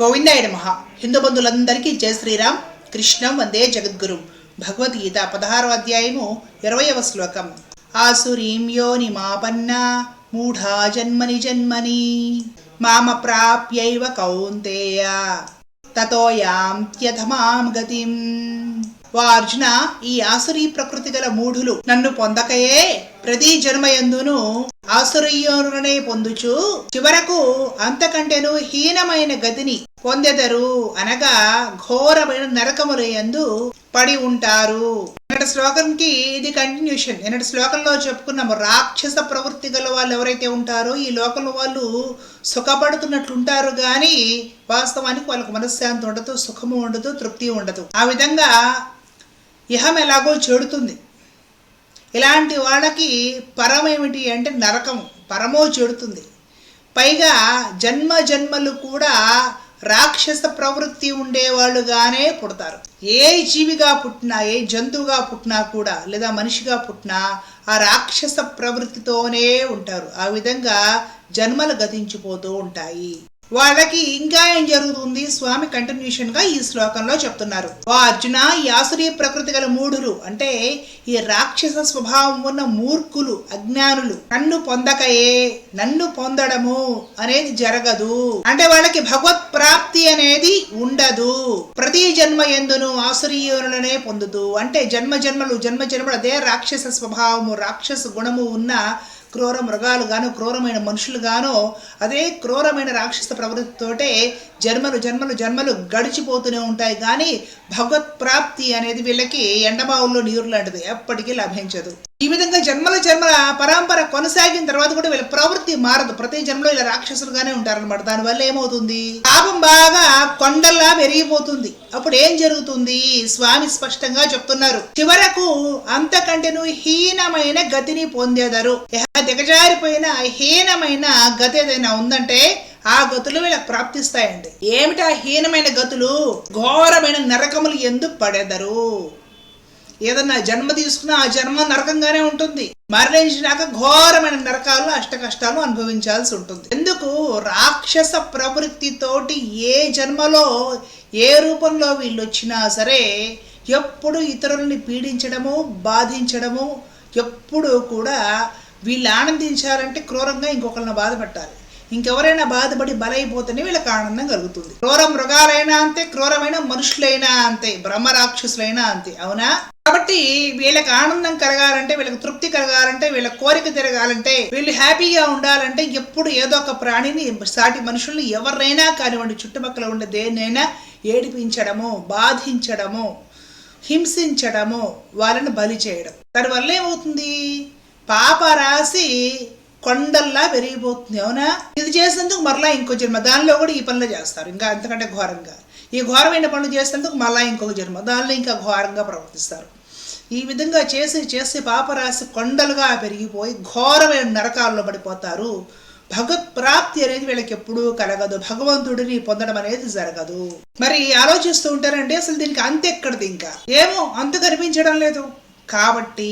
గోవిందాయ నమ. హిందూ బంధువులందరికీ జయ శ్రీరామ్. కృష్ణం వందే జగద్గురు. భగవద్గీత పదహారవ అధ్యాయము ఇరవయవ శ్లోకం. ఆసురీం యోని మాపన్న మూఢా జన్మని జన్మని. మామ ప్రాప్యైవ కౌంతేయ. తతో యాంత్యధమాం గతిం. వా అర్జున ఈ ఆసురీ ప్రకృతి గల మూఢులు నన్ను పొందకయే ప్రతి జన్మయందును ఆసురీయోనునే పొందుచు చివరకు అంతకంటేను హీనమైన గతిని పొందెదరు అనగా ఘోరమైన నరకములయందు పడి ఉంటారు. నిన్నటి శ్లోకంకి ఇది కంటిన్యూషన్ నిన్నటి శ్లోకంలో చెప్పుకున్నాము రాక్షస ప్రవృత్తి గల వాళ్ళు ఎవరైతే ఉంటారో ఈ లోకంలో వాళ్ళు సుఖపడుతున్నట్లుంటారు కానీ వాస్తవానికి వాళ్ళకు మనశ్శాంతి ఉండదు సుఖము ఉండదు తృప్తి ఉండదు. ఆ విధంగా ఇహం ఎలాగో చెడుతుంది. ఇలాంటి వాళ్ళకి పరం ఏమిటి అంటే నరకం పరమో చెడుతుంది. పైగా జన్మ జన్మలు కూడా రాక్షస ప్రవృత్తి ఉండేవాళ్ళుగానే పుడతారు. ఏ జీవిగా పుట్టినా ఏ జంతువుగా పుట్టినా కూడా లేదా మనిషిగా పుట్టినా ఆ రాక్షస ప్రవృత్తితోనే ఉంటారు. ఆ విధంగా జన్మలు గతించిపోతూ ఉంటాయి. వాళ్ళకి ఇంకా ఏం జరుగుతుంది? స్వామి కంటిన్యూషన్గా ఈ శ్లోకంలో చెప్తున్నారు. ఓ అర్జున ఈ ఆసురీ ప్రకృతి గల మూఢులు అంటే ఈ రాక్షస స్వభావం ఉన్న మూర్ఖులు అజ్ఞానులు నన్ను పొందకయే నన్ను పొందడము అనేది జరగదు. అంటే వాళ్ళకి భగవత్ ప్రాప్తి అనేది ఉండదు. ప్రతి జన్మ ఎందును ఆసురీయులనే పొందుతూ అంటే జన్మ జన్మలు జన్మ జన్మలు అదే రాక్షస స్వభావము రాక్షస గుణము ఉన్న క్రూర మృగాలు గాను క్రూరమైన మనుషులు గాను అదే క్రూరమైన రాక్షస ప్రవృత్తితోటే జన్మలు జన్మలు జన్మలు గడిచిపోతూనే ఉంటాయి. కానీ భగవత్ ప్రాప్తి అనేది వీళ్ళకి ఎండబావుల్లో నీరు లాంటిది ఎప్పటికీ లభించదు. ఈ విధంగా జన్మల జన్మల పరంపర కొనసాగిన తర్వాత కూడా వీళ్ళ ప్రవృత్తి మారదు. ప్రతి జన్మలో ఇలా రాక్షసులుగానే ఉంటారనమాట దానివల్ల ఏమవుతుంది? పాపం బాగా కొండల్లా పెరిగిపోతుంది. అప్పుడు ఏం జరుగుతుంది? స్వామి స్పష్టంగా చెప్తున్నారు. చివరకు అంతకంటేను హీనమైన గతిని పొందేదరు. ఆ దిగజారిపోయిన హీనమైన గతి ఏదైనా ఉందంటే ఆ గతులు వీళ్ళకి ప్రాప్తిస్తాయండి. ఏమిటా హీనమైన గతులు? ఘోరమైన నరకములు ఎందుకు పడేదరు ఏదన్నా జన్మ తీసుకున్నా ఆ జన్మ నరకంగానే ఉంటుంది. మరణించినాక ఘోరమైన నరకాలు అష్ట కష్టాలు అనుభవించాల్సి ఉంటుంది. ఎందుకు? రాక్షస ప్రవృత్తితోటి ఏ జన్మలో ఏ రూపంలో వీళ్ళు వచ్చినా సరే ఎప్పుడు ఇతరుల్ని పీడించడము బాధించడము ఎప్పుడు కూడా వీళ్ళు ఆనందించాలంటే క్రూరంగా ఇంకొకరిని బాధపెట్టాలి. ఇంకెవరైనా బాధపడి బలైపోతేనే వీళ్ళకి ఆనందం కలుగుతుంది. క్రూర మృగాలైనా అంతే క్రూరమైన మనుషులైనా అంతే బ్రహ్మ రాక్షసులైనా అంతే అవునా? కాబట్టి వీళ్ళకి ఆనందం కలగాలంటే వీళ్ళకి తృప్తి కలగాలంటే వీళ్ళ కోరిక తిరగాలంటే వీళ్ళు హ్యాపీగా ఉండాలంటే ఎప్పుడు ఏదో ఒక ప్రాణిని సాటి మనుషుల్ని ఎవరైనా కానివ్వండి చుట్టుపక్కల ఉండే దేన్నైనా ఏడిపించడము బాధించడము హింసించడము వాళ్ళని బలి చేయడం. దానివల్ల ఏమవుతుంది? పాప రాసి కొండల్లా పెరిగిపోతుంది అవునా? ఇది చేసినందుకు మరలా ఇంకో జన్మ. దానిలో కూడా ఈ పనులు చేస్తారు ఇంకా అంతకంటే ఘోరంగా. ఈ ఘోరమైన పనులు చేసేందుకు మరలా ఇంకొక జన్మ. దానిలో ఇంకా ఘోరంగా ప్రవర్తిస్తారు. ఈ విధంగా చేసి చేసి పాపరాశి కొండలుగా పెరిగిపోయి ఘోరమైన నరకాల్లో పడిపోతారు. భగవత్ ప్రాప్తి అనేది వీళ్ళకి ఎప్పుడూ కలగదు. భగవంతుడిని పొందడం అనేది జరగదు. మరి ఆలోచిస్తూ ఉంటారండి అసలు దీనికి అంత ఎక్కడిది ఇంకా? ఏమో అంత కనిపించడం లేదు. కాబట్టి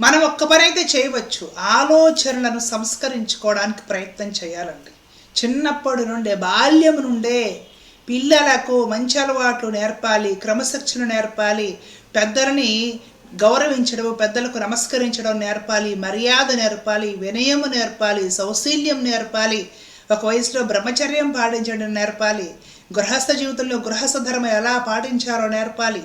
మనం ఒక్క పని అయితే చేయవచ్చు. ఆలోచనలను సంస్కరించుకోవడానికి ప్రయత్నం చేయాలండి. చిన్నప్పటి నుండే బాల్యం నుండే పిల్లలకు మంచి అలవాట్లు నేర్పాలి క్రమశిక్షణ నేర్పాలి పెద్దలని గౌరవించడం పెద్దలకు నమస్కరించడం నేర్పాలి మర్యాద నేర్పాలి వినయము నేర్పాలి సౌశీల్యం నేర్పాలి ఒక వయసులో బ్రహ్మచర్యం పాటించడం నేర్పాలి గృహస్థ జీవితంలో గృహస్థ ధర్మం ఎలా పాటించారో నేర్పాలి.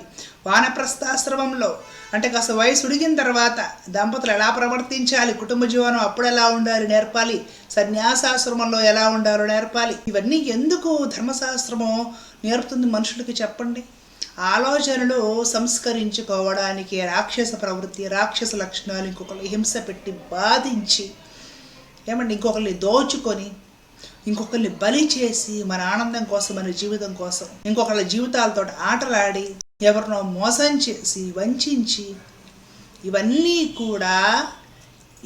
వానప్రస్థాశ్రమంలో అంటే కాస్త వయసు ఉడిగిన తర్వాత దంపతులు ఎలా ప్రవర్తించాలి కుటుంబ జీవనం అప్పుడు ఎలా ఉండాలి నేర్పాలి సన్యాసాశ్రమంలో ఎలా ఉండాలో నేర్పాలి. ఇవన్నీ ఎందుకు ధర్మశాస్త్రము నేర్పుతుంది మనుషులకి చెప్పండి. ఆలోచనలు సంస్కరించుకోవడానికి రాక్షస ప్రవృత్తి రాక్షస లక్షణాలు ఇంకొకరు హింస పెట్టి బాధించి ఏమండి ఇంకొకరిని దోచుకొని ఇంకొకరిని బలి చేసి మన ఆనందం కోసం మన జీవితం కోసం ఇంకొకళ్ళ జీవితాలతో ఆటలాడి ఎవరినో మోసం చేసి వంచి ఇవన్నీ కూడా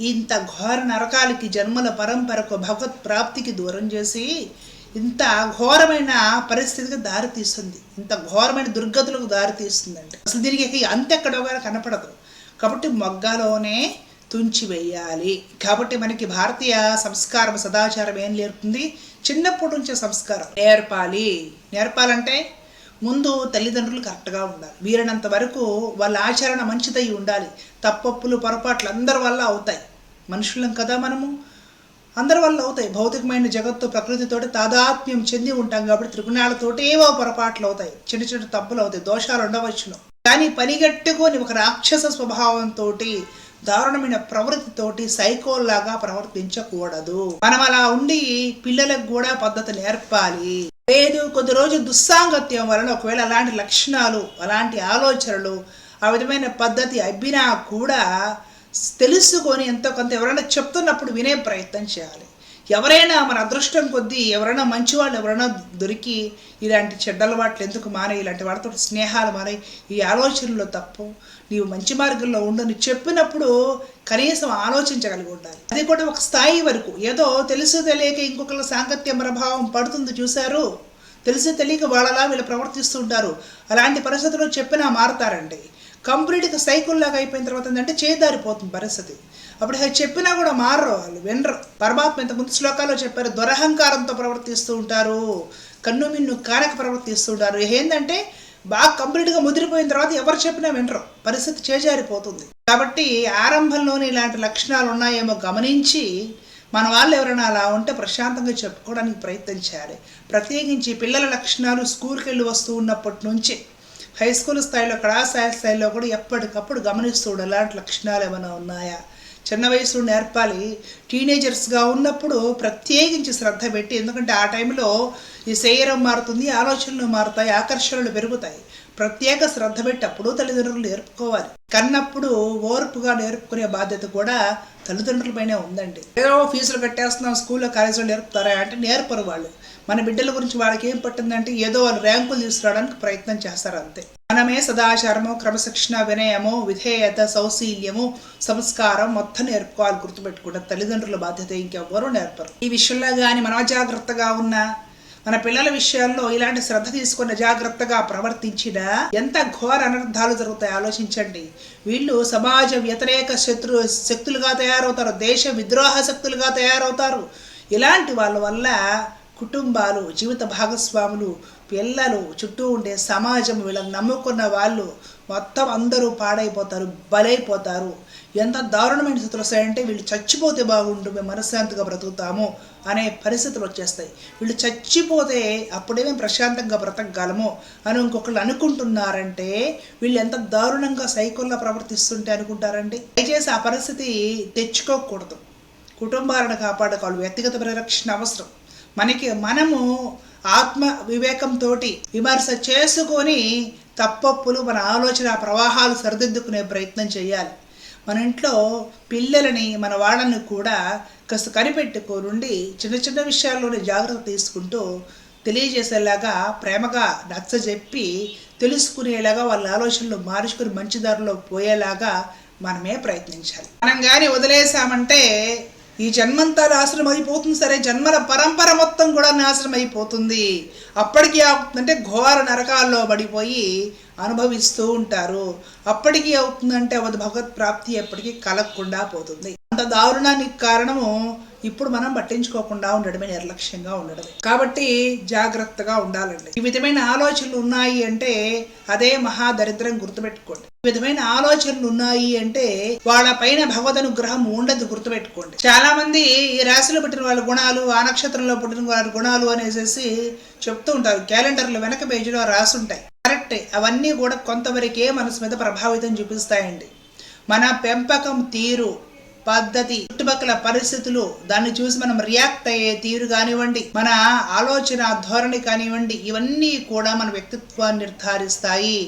ఇంత ఘోర నరకాలకి జన్మల పరంపరకు భగవత్ ప్రాప్తికి దూరం చేసి ఇంత ఘోరమైన పరిస్థితికి దారితీస్తుంది ఇంత ఘోరమైన దుర్గతులకు దారితీస్తుందండి అసలు దీనికి అంతెక్కడో కూడా కనపడదు. కాబట్టి మొగ్గలోనే తుంచివేయాలి కాబట్టి మనకి భారతీయ సంస్కారం సదాచారం ఏం నేర్పుతుంది చిన్నప్పటి నుంచే సంస్కారం. నేర్పాలి. నేర్పాలంటే ముందు తల్లిదండ్రులు కరెక్ట్గా ఉండాలి. వీరినంత వరకు వాళ్ళ ఆచరణ మంచిదై ఉండాలి. తప్పప్పులు పొరపాట్లు అందరి వల్ల అవుతాయి. మనుషులం కదా మనము. అందరి వల్ల అవుతాయి. భౌతికమైన జగత్తు ప్రకృతితోటి తాదాత్మ్యం చెంది ఉంటాం కాబట్టి త్రిగుణాలతోటి ఏవో పొరపాట్లు అవుతాయి. చిన్న చిన్న తప్పులు అవుతాయి. దోషాలు ఉండవచ్చును. కానీ పనిగట్టుకొని ఒక రాక్షస స్వభావంతో దారుణమైన ప్రవృత్తితోటి సైకోల్లాగా ప్రవర్తించకూడదు. మనం అలా ఉండి పిల్లలకు కూడా పద్ధతి నేర్పాలి. లేదు కొద్ది రోజు దుస్సాంగత్యం వలన ఒకవేళ అలాంటి లక్షణాలు అలాంటి ఆలోచనలు ఆ విధమైన పద్ధతి అబ్బినా కూడా తెలుసుకొని ఎంతో కొంత ఎవరైనా చెప్తున్నప్పుడు వినే ప్రయత్నం చేయాలి. ఎవరైనా మన అదృష్టం కొద్దీ ఎవరైనా మంచి వాళ్ళు ఎవరైనా దొరికి ఇలాంటి చెడ్డ అలవాట్లు ఎందుకు మానే ఇలాంటి వాళ్ళతో స్నేహాలు మానే ఈ ఆలోచనలో తప్పు. నీవు మంచి మార్గంలో ఉండని చెప్పినప్పుడు కనీసం ఆలోచించగలిగి ఉండాలి. అది కూడా ఒక స్థాయి వరకు. ఏదో తెలుసు తెలియక ఇంకొకరి సాంగత్య ప్రభావం పడుతుంది చూశారు? తెలిసి తెలియక వాళ్ళలా వీళ్ళు ప్రవర్తిస్తుంటారు అలాంటి పరిస్థితుల్లో చెప్పినా మారతారండి. కంప్లీట్గా సైకిల్ లాగా అయిపోయిన తర్వాత ఏంటంటే చేదారిపోతుంది పరిస్థితి. అప్పుడు అది చెప్పినా కూడా మారరు వాళ్ళు వినరు. పరమాత్మ ఇంత ముందు శ్లోకాల్లో చెప్పారు దురహంకారంతో ప్రవర్తిస్తూ ఉంటారు కన్ను మిన్ను కానక ప్రవర్తిస్తూ ఉంటారు. ఏంటంటే బాగా కంప్లీట్గా ముదిరిపోయిన తర్వాత ఎవరు చెప్పినా వినరు. పరిస్థితి చేజారిపోతుంది. కాబట్టి ఆరంభంలోనే ఇలాంటి లక్షణాలు ఉన్నాయేమో గమనించి మన వాళ్ళు ఎవరైనా అలా ఉంటే ప్రశాంతంగా చెప్పుకోవడానికి ప్రయత్నం చేయాలి ప్రత్యేకించి పిల్లల లక్షణాలు స్కూల్కి వెళ్ళి వస్తూ ఉన్నప్పటి నుంచి. హై స్కూల్ స్థాయిలో కళాశాల స్థాయిలో కూడా ఎప్పటికప్పుడు గమనిస్తూ ఎలాంటి లక్షణాలు ఏమైనా ఉన్నాయా? చిన్న వయసులో నేర్పాలి. టీనేజర్స్గా ఉన్నప్పుడు ప్రత్యేకించి శ్రద్ధ పెట్టి ఎందుకంటే ఆ టైంలో ఈ శరీరం మారుతుంది ఆలోచనలు మారుతాయి ఆకర్షణలు పెరుగుతాయి. ప్రత్యేక శ్రద్ధ పెట్టప్పుడు తల్లిదండ్రులు నేర్పుకోవాలి. కన్నప్పుడు ఓర్పుగా నేర్పుకునే బాధ్యత కూడా తల్లిదండ్రులపైనే ఉందండి. ఏదో ఫీజులు కట్టేస్తున్నాం స్కూల్లో కాలేజీలో నేర్పుతారా అంటే నేర్పరు వాళ్ళు. మన బిడ్డల గురించి వాళ్ళకి ఏం పట్టిందంటే ఏదో వాళ్ళు ర్యాంకులు తీసుకురావడానికి ప్రయత్నం చేస్తారు అంతే. మనమే సదాచారము క్రమశిక్షణ వినయము విధేయత సౌశీల్యము సంస్కారం మొత్తం నేర్పుకోవాలి గుర్తుపెట్టుకుంటారు తల్లిదండ్రుల బాధ్యత ఇంకెవ్వరూ నేర్పరు. ఈ విషయంలో కానీ మనం జాగ్రత్తగా ఉన్నా మన పిల్లల విషయాల్లో ఇలాంటి శ్రద్ధ తీసుకున్న జాగ్రత్తగా ప్రవర్తించిన ఎంత ఘోర అనర్థాలు జరుగుతాయి ఆలోచించండి. వీళ్ళు సమాజ వ్యతిరేక శత్రు శక్తులుగా తయారవుతారు. దేశ విద్రోహ శక్తులుగా తయారవుతారు. ఇలాంటి వాళ్ళ వల్ల కుటుంబాలు జీవిత భాగస్వాములు పిల్లలు చుట్టూ ఉండే సమాజం వీళ్ళని నమ్ముకున్న వాళ్ళు మొత్తం అందరూ పాడైపోతారు బలైపోతారు. ఎంత దారుణమైన స్థితులు వస్తాయంటే వీళ్ళు చచ్చిపోతే బాగుండు మేము మనశ్శాంతిగా బ్రతుకుతాము అనే పరిస్థితులు వచ్చేస్తాయి. వీళ్ళు చచ్చిపోతే అప్పుడే మేము ప్రశాంతంగా బ్రతకగలము అని ఇంకొకళ్ళు అనుకుంటున్నారంటే వీళ్ళు ఎంత దారుణంగా సైకిల్లో ప్రవర్తిస్తుంటే అనుకుంటారండి? దయచేసి ఆ పరిస్థితి తెచ్చుకోకూడదు. కుటుంబాలను కాపాడుకోవాలి. వ్యక్తిగత పరిరక్షణ అవసరం. మనకి మనము ఆత్మ వివేకంతో విమర్శ చేసుకొని తప్పప్పులు మన ఆలోచన ప్రవాహాలు సరిదిద్దుకునే ప్రయత్నం చేయాలి. మన ఇంట్లో పిల్లలని మన వాళ్ళని కూడా కాస్త కనిపెట్టుకోనుండి చిన్న చిన్న విషయాల్లోనే జాగ్రత్త తీసుకుంటూ తెలియజేసేలాగా ప్రేమగా నచ్చజెప్పి తెలుసుకునేలాగా వాళ్ళ ఆలోచనలు మార్చుకుని మంచి దారిలో పోయేలాగా మనమే ప్రయత్నించాలి. మనం కానీ వదిలేసామంటే ఈ జన్మంతా నాశనం అయిపోతుంది సరే జన్మల పరంపర మొత్తం కూడా నాశనం అయిపోతుంది అప్పటికి అవుతుందంటే ఘోర నరకాల్లో పడిపోయి అనుభవిస్తూ ఉంటారు. అప్పటికి అవుతుందంటే అవదు భగవత్ ప్రాప్తి ఎప్పటికీ కలగకుండా పోతుంది. అంత దారుణానికి కారణము ఇప్పుడు మనం పట్టించుకోకుండా ఉండడమే నిర్లక్ష్యంగా ఉండడమే. కాబట్టి జాగ్రత్తగా ఉండాలండి. ఈ విధమైన ఆలోచనలు ఉన్నాయి అంటే అదే మహా దరిద్రం గుర్తుపెట్టుకోండి. ఈ విధమైన ఆలోచనలు ఉన్నాయి అంటే వాళ్ళ పైన భగవద్ అనుగ్రహం ఉండదు గుర్తుపెట్టుకోండి. చాలా మంది ఈ రాశిలో పుట్టిన వాళ్ళ గుణాలు ఆ నక్షత్రంలో పుట్టిన వాళ్ళ గుణాలు అనేసి చెప్తూ ఉంటారు. క్యాలెండర్లు వెనక పేజీలో రాసి ఉంటాయి. కరెక్టే అవన్నీ కూడా కొంతవరకే మనసు మీద ప్రభావితం చూపిస్తాయండి. మన పెంపకం తీరు పద్ధతి. చుట్టుపక్కల పరిస్థితులు దాన్ని చూసి మనం రియాక్ట్ అయ్యే తీరు కానివ్వండి మన ఆలోచన ధోరణి కానివ్వండి ఇవన్నీ కూడా మన వ్యక్తిత్వాన్ని నిర్ధారిస్తాయి.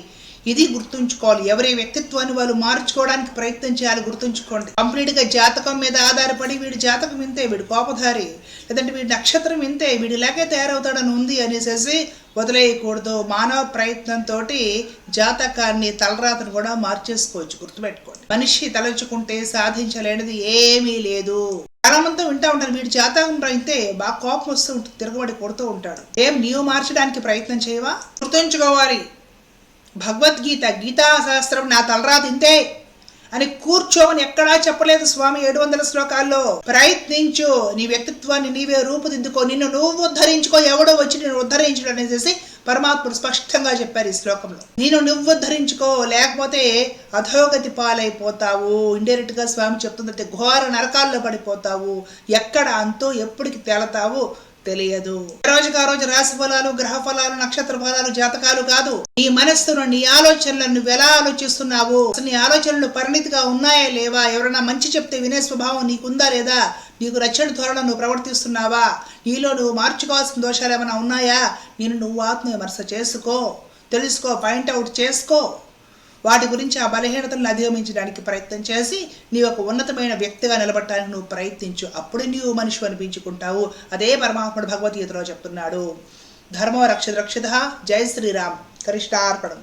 ఇది గుర్తుంచుకోవాలి. ఎవరి వ్యక్తిత్వాన్ని వాళ్ళు మార్చుకోవడానికి ప్రయత్నం చేయాలి గుర్తుంచుకోండి. కంప్లీట్గా జాతకం మీద ఆధారపడి వీడి జాతకం ఇంతే వీడు కోపధారి లేదంటే వీడి నక్షత్రం ఇంతే వీడు ఇలాగే తయారవుతాడని ఉంది అనేసి వదిలేయకూడదు. మానవ ప్రయత్నంతో జాతకాన్ని తలరాతను కూడా మార్చేసుకోవచ్చు. గుర్తుపెట్టుకోండి. మనిషి తలచుకుంటే సాధించలేనిది ఏమీ లేదు. చాలా వింటా ఉంటారు వీడు జాతకం అయితే బాగా కోపం వస్తూ ఉంటుంది తిరగబడి కొడుతూ ఉంటాడు. ఏం నీవు మార్చడానికి ప్రయత్నం చేయవా? గుర్తుంచుకోవాలి. భగవద్గీత గీతా శాస్త్రం నా తలరాత ఇంతే. అని కూర్చోమని ఎక్కడా చెప్పలేదు స్వామి ఏడు వందల శ్లోకాల్లో. ప్రయత్నించు నీ వ్యక్తిత్వాన్ని నీవే రూపుదిద్దుకో నిన్ను నువ్వు ఉద్ధరించుకో ఎవడో వచ్చి నేను ఉద్ధరించడం అనేసి పరమాత్ముడు స్పష్టంగా చెప్పారు ఈ శ్లోకంలో. నేను నువ్వు ఉద్ధరించుకో లేకపోతే అధోగతి పాలైపోతావు. ఇండైరెక్ట్గా స్వామి చెప్తుందంటే ఘోర నరకాల్లో పడిపోతావు. ఎక్కడ అంతో ఎప్పటికి తేలతావు. తెలియదు. రోజుకు ఆ రోజు రాశి ఫలాలు గ్రహ ఫలాలు నక్షత్ర ఫలాలు జాతకాలు కాదు. నీ మనస్సును నీ ఆలోచనలను నువ్వు ఎలా ఆలోచిస్తున్నావు? అసలు నీ ఆలోచనలు పరిణితిగా ఉన్నాయా లేవా? ఎవరైనా మంచి చెప్తే వినే స్వభావం నీకుందా లేదా? నీకు రచ్చడి ధోరణి నువ్వు ప్రవర్తిస్తున్నావా? నీలో నువ్వు మార్చుకోవాల్సిన దోషాలు ఏమైనా ఉన్నాయా? నేను నువ్వు ఆత్మ విమర్శ చేసుకో. తెలుసుకో పాయింట్ అవుట్ చేసుకో. వాటి గురించి ఆ బలహీనతలను అధిగమించడానికి ప్రయత్నం చేసి నీ ఒక ఉన్నతమైన వ్యక్తిగా నిలబడటానికి నువ్వు ప్రయత్నించు. అప్పుడు నీవు మనిషి అనిపించుకుంటావు. అదే పరమాత్ముడు భగవద్గీతలో చెప్తున్నాడు. ధర్మో రక్ష రక్షిత. జై శ్రీరామ్. కరిష్టార్పణం.